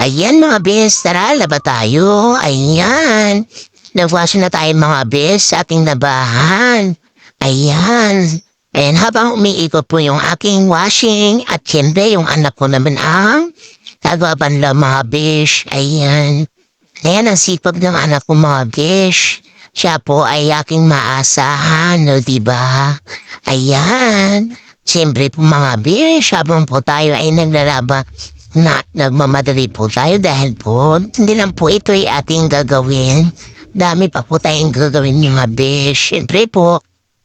Ayan mga bes, tara, laba tayo. Ayan. Nagwaso na tayo mga bes sa ating labahan. Ayan. And habang umiikot po yung aking washing at siyempre yung anak ko naman ang nagbabanla mga besh. Ayan. Ayan ang sipag ng anak ko mga besh. Siya po ay aking maasahan, no, diba? Ayan. Siyempre po mga besh, habang po tayo ay naglalaba na nagmamadali po tayo dahil po hindi lang po ito ay ating gagawin. Dami pa po tayong gagawin mga besh. Siyempre po,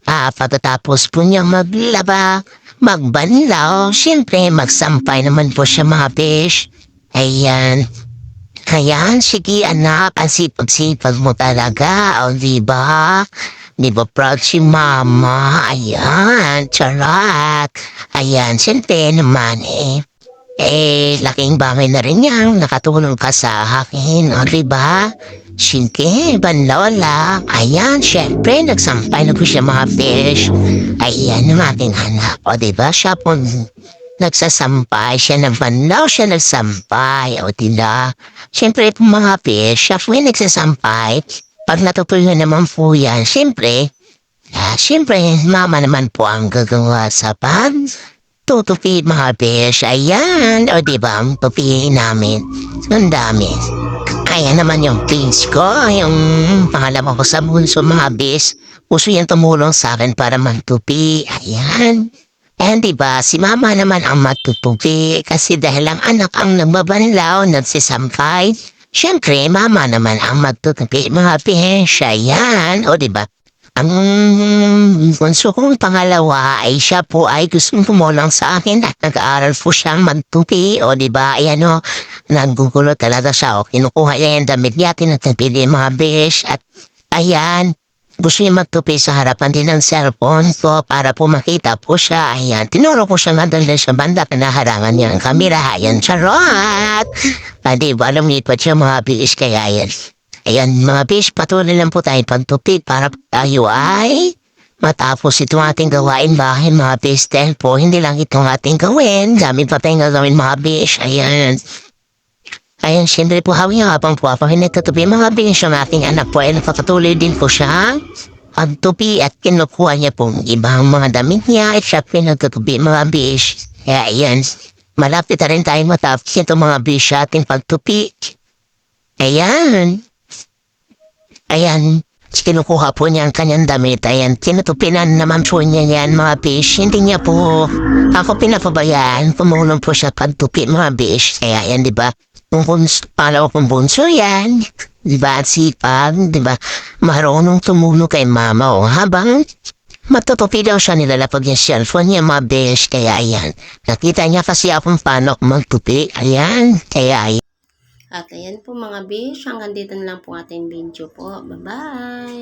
ah, pagkatapos po niya maglaba, magbanlaw, siyempre magsampay naman po siya mga besh. Ayan. Ayan, sige anak, ang sipag-sipag mo talaga, o di ba? Di ba proud si mama? Ayan, charak. Ayan, siyempre naman eh. Eh, laking bagay na rin yan. Nakatulong ka sa akin, o diba? Sige, banlola. Ayan, syempre, nagsampay na po siya mga fish. Ayan ang ating anak. O diba, siya po nagsasampay. Siya nagbanlaw, siya nagsampay. O diba? Syempre po mga fish, siya po nagsasampay. Pag natutuloy naman po yan, syempre, ah, syempre, mama naman po ang gagawa sa pag tutupi mga besh. Ayan. O diba, ang tupi namin. Ang dami. Ayan naman yung pins ko. Yung pangalawa ko sa bunso mga besh. Uso yan tumulong sa akin para magtupi. Ayan. And diba, si mama naman ang matutupi kasi dahil ang anak ang nagbabanlaw, nagsisampay. Siyempre, mama naman ang magtutupi mga besh. Ayan. O diba, ang bunso kong pangalawa ay siya po ay gustong tumulong sa akin at nag-aaral po siyang magtupi o di ba ayan o nanggugulo talaga siya o kinukuha niya yung damit niya tinatapili yung mga besh at ayan gusto niya magtupi sa harapan din ng cellphone ko para po makita po siya. Ayan, tinuro ko siya nadali sa banda pinaharangan niya ang kamera. Ayan, charot! Hindi ba alam niyo pa siya mga bilis kaya yan. Ayan mga bis, patuloy lang po tayo pagtupi para tayo ay matapos itong ating gawain bahay mga bis. Po, hindi lang itong ating gawin. Dami pa tayong gagawin mga bis. Ayan. Ayan, siyempre po hawing habang po ako hinagkatupi mga bis. Yung aking anak po ay napakatuloy din po siya. Pagtupi at kinukuha niya pong ibang mga damit niya at siya pinagkatupi mga bis. Ayan, malapit na rin tayo matapos itong mga bis sa ating pagtupi. Ayan. Ayan, kinukuha po niya ang kanyang damit. Ayan, tinutupinan naman po niya yan, mga bish. Hindi niya po ako pinapabayaan. Tumulong po siya pagtupi, mga bish. Kaya yan, di ba? Kung pala kung bunso yan. Di ba? Sipag, di ba? Marunong tumulong kay mama o habang matutupi daw siya nilalapag yung cellphone niya, mga bish. Kaya ayan, nakita niya kasi akong paano magtupi. Ayan, kaya ayan. At ayan po mga bish, hanggang dito na lang po ating video po. Bye-bye!